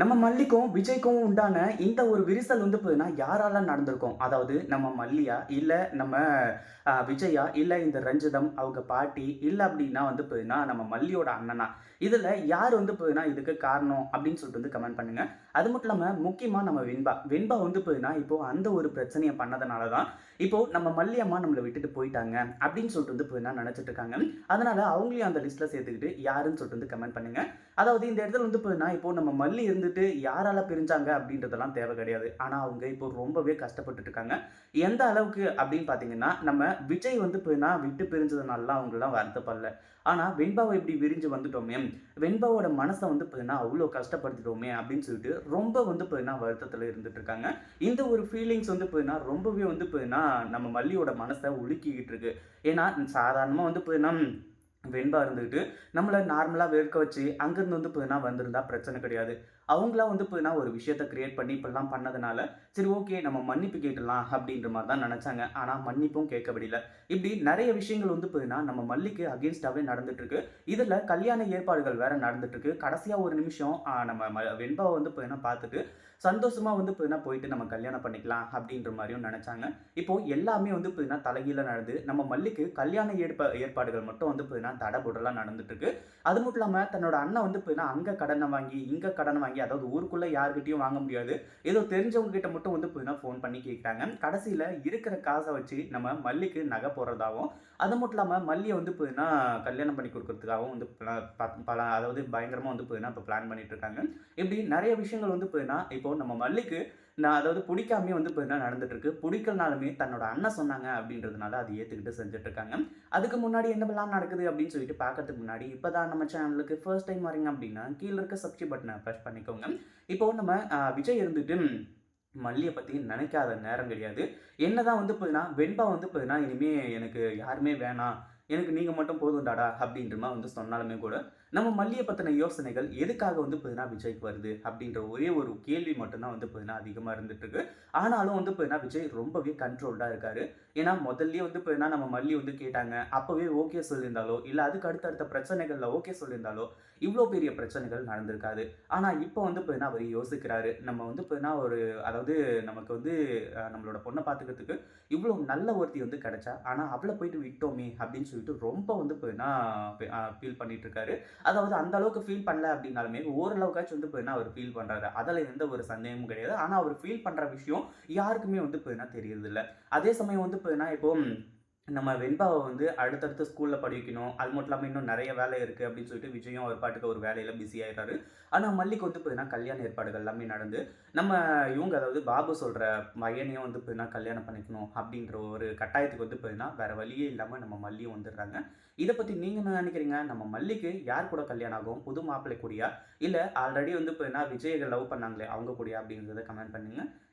நம்ம மல்லிக்கும் விஜய்க்கும் உண்டான இந்த ஒரு விரிசல் வந்து போதுன்னா யாரால நடந்திருக்கும்? அதாவது நம்ம மல்லியா இல்லை நம்ம விஜயா இல்லை இந்த ரஞ்சிதம் அவங்க பாட்டி இல்லை அப்படின்னா வந்து போதுன்னா நம்ம மல்லியோட அண்ணனா. இதில் யார் வந்து போதுன்னா இதுக்கு காரணம் அப்படின்னு சொல்லிட்டு வந்து கமெண்ட் பண்ணுங்க. அது மட்டும் இல்லாமல் முக்கியமாக நம்ம வெண்பா. வெண்பா வந்து போதுன்னா இப்போ அந்த ஒரு பிரச்சனையை பண்ணதுனால தான் இப்போ நம்ம மல்லியம்மா நம்மளை விட்டுட்டு போயிட்டாங்க அப்படின்னு சொல்லிட்டு வந்து போதுன்னா நினச்சிட்டு இருக்காங்க. அதனால அவங்களையும் அந்த லிஸ்ட்டில் சேர்த்துக்கிட்டு யாருன்னு சொல்லிட்டு வந்து கமெண்ட் பண்ணுங்க. அதாவது இந்த இடத்துல வந்து போதுன்னா இப்போ நம்ம மல்லி இருந்துட்டு யாரால பிரிஞ்சாங்க அப்படின்றதெல்லாம் தேவை கிடையாது. ஆனால் அவங்க இப்போ ரொம்பவே கஷ்டப்பட்டுட்டு இருக்காங்க. எந்த அளவுக்கு அப்படின்னு பார்த்தீங்கன்னா நம்ம விஜய் வந்து போய்னா விட்டு பிரிஞ்சதுனாலலாம் அவங்களாம் வருத்தப்படல. ஆனால் வெண்பாவை இப்படி விரிஞ்சு வந்துட்டோமே வெண்பாவோட மனசை வந்து போய்னா அவ்வளோ கஷ்டப்படுத்திட்டோமே அப்படின்னு சொல்லிட்டு ரொம்ப வந்து போய்னா வருத்தத்தில் இருந்துட்டு இருக்காங்க. இந்த ஒரு ஃபீலிங்ஸ் வந்து போய்னா ரொம்பவே வந்து போய்னா நம்ம மல்லியோட மனசை உலுக்கிக்கிட்டு இருக்கு. ஏன்னா சாதாரணமாக வந்து போய்னா வெண்பா இருந்துக்கிட்டு நம்மளை நார்மலாக வேர்க்க வச்சு அங்கேருந்து வந்து புதுனா வந்திருந்தா பிரச்சனை கிடையாது. அவங்களா வந்து புதுனா ஒரு விஷயத்த கிரியேட் பண்ணி இப்படிலாம் பண்ணதுனால சரி ஓகே நம்ம மன்னிப்பு கேட்கலாம் அப்படின்ற மாதிரி தான் நினச்சாங்க. ஆனால் மன்னிப்பும் கேட்க முடியல இப்படி நிறைய விஷயங்கள் வந்து புதுனா நம்ம மல்லிக்கு அகேன்ஸ்டாகவே நடந்துட்டுருக்கு. இதில் கல்யாண ஏற்பாடுகள் வேறு நடந்துட்டுருக்கு. கடைசியாக ஒரு நிமிஷம் நம்ம ம- வெண்பாவை வந்து புதுனா பார்த்துட்டு சந்தோஷமா வந்து போயினா போயிட்டு நம்ம கல்யாணம் பண்ணிக்கலாம் அப்படின்ற மாதிரியும் நினைச்சாங்க. இப்போ எல்லாமே வந்து போயினா தலைகீழ நடந்து நம்ம மல்லிக்கு கல்யாண ஏற்ப ஏற்பாடுகள் மட்டும் வந்து போயினா தடபுடலாம் நடந்துட்டு இருக்கு அது மட்டும் இல்லாமல் தன்னோட அண்ணன் வந்து போயினா அங்கே கடனை வாங்கி இங்கே கடனை வாங்கி அதாவது ஊருக்குள்ள யார்கிட்டயும் வாங்க முடியாது. ஏதோ தெரிஞ்சவங்க கிட்ட மட்டும் வந்து போயினா ஃபோன் பண்ணி கேட்குறாங்க கடைசியில் இருக்கிற காசை வச்சு நம்ம மல்லிக்கு நகை போடுறதாகவும் அது மட்டும் இல்லாமல் மல்லியை வந்து போயினா கல்யாணம் பண்ணி கொடுக்கறதுக்காகவும் வந்து ப- பல அதாவது பயங்கரமாக வந்து போயினா இப்போ பிளான் பண்ணிட்டு இருக்காங்க. இப்படி நிறைய விஷயங்கள் வந்து போயினா இப்போ நம்ம மல்லிக்கு நான் அதாவது பிடிக்காமே வந்து போயினா நடந்துட்டு இருக்கு பிடிக்கலனாலுமே தன்னோட அண்ணன் சொன்னாங்க அப்படின்றதுனால அது ஏற்றுக்கிட்டு செஞ்சுட்டு இருக்காங்க அதுக்கு முன்னாடி என்னவெல்லாம் நடக்குது அப்படின்னு சொல்லிட்டு பார்க்கறதுக்கு முன்னாடி இப்போ தான் நம்ம சேனலுக்கு ஃபர்ஸ்ட் டைம் வரீங்க அப்படின்னா கீழே இருக்க சப்ஸ்கிரைப் பட்டனை ப்ரெஸ் பண்ணிக்கோங்க. இப்போ நம்ம விஜய் இருந்துட்டு மல்லியை பற்றி நினைக்காத நேரம் கிடையாது. என்ன தான் வந்து போயினா வெண்பா வந்து பார்த்தீங்கன்னா இனிமேல் எனக்கு யாருமே வேணாம். எனக்கு நீங்கள் மட்டும் போதும் டாடா அப்படின்ற மாதிரி வந்து சொன்னாலுமே கூட நம்ம மல்லியை பற்றின யோசனைகள் எதுக்காக வந்து பார்த்தீங்கன்னா விஜய்க்கு வருது அப்படின்ற ஒரே ஒரு கேள்வி மட்டும்தான் வந்து பார்த்தீங்கன்னா அதிகமாக இருந்துட்டுருக்கு. ஆனாலும் வந்து பார்த்தீங்கன்னா விஜய் ரொம்பவே கண்ட்ரோல்டாக இருக்காரு. ஏன்னா முதல்லயே வந்து பார்த்தீங்கன்னா நம்ம மல்லி வந்து கேட்டாங்க. அப்போவே ஓகே சொல்லியிருந்தாலோ இல்லை அதுக்கு அடுத்தடுத்த பிரச்சனைகளில் ஓகே சொல்லியிருந்தாலோ இவ்வளோ பெரிய பிரச்சனைகள் நடந்திருக்காது. ஆனால் இப்போ வந்து பார்த்தீங்கன்னா அவர் யோசிக்கிறாரு. நம்ம வந்து பார்த்தீங்கன்னா ஒரு அதாவது நமக்கு வந்து நம்மளோட பொண்ணை பார்த்துக்கிறதுக்கு இவ்வளோ நல்ல ஒருத்தி வந்து கிடைச்சா ஆனால் அவளை போயிட்டு விட்டோமே அப்படின்னு சொல்லிட்டு ரொம்ப வந்து பார்த்தீங்கன்னா ஃபீல் பண்ணிட்டு இருக்காரு அதாவது அந்த அளவுக்கு ஃபீல் பண்ணல அப்படின்னாலுமே ஓரளவுக்காச்சும் வந்து போயினா அவர் ஃபீல் பண்ணுறாரு அதில் எந்த ஒரு சந்தேகமும் கிடையாது. ஆனால் அவர் ஃபீல் பண்ணுற விஷயம் யாருக்குமே வந்து போயினா தெரியறது இல்லை அதே சமயம் வந்து போயினா இப்போ நம்ம வெண்பாவை வந்து அடுத்தடுத்து ஸ்கூலில் படிக்கணும். அது மட்டும் இல்லாமல் இன்னும் நிறைய வேலை இருக்குது அப்படின்னு சொல்லிட்டு விஜயும் ஒரு பாட்டுக்கு ஒரு வேலையில் பிஸி ஆயிடுறாரு. ஆனால் மல்லிக்கு வந்து பார்த்தீங்கன்னா கல்யாண ஏற்பாடுகள் எல்லாமே நடந்து நம்ம இவங்க அதாவது பாபு சொல்கிற பையனையும் வந்து பார்த்தீங்கன்னா கல்யாணம் பண்ணிக்கணும் அப்படின்ற ஒரு கட்டாயத்துக்கு வந்து பார்த்தீங்கன்னா வேற வழியே இல்லாமல் நம்ம மல்லியும் வந்துடுறாங்க. இதை பற்றி நீங்கள் என்ன நினைக்கிறீங்க? நம்ம மல்லிக்கு யார் கூட கல்யாணம் ஆகும்? புது மாப்பிள்ளை கூடியா? இல்லை ஆல்ரெடி வந்து பார்த்தீங்கன்னா விஜய்கள் லவ் பண்ணாங்களே அவங்க கூடியா அப்படின்றத கமெண்ட் பண்ணுங்கள்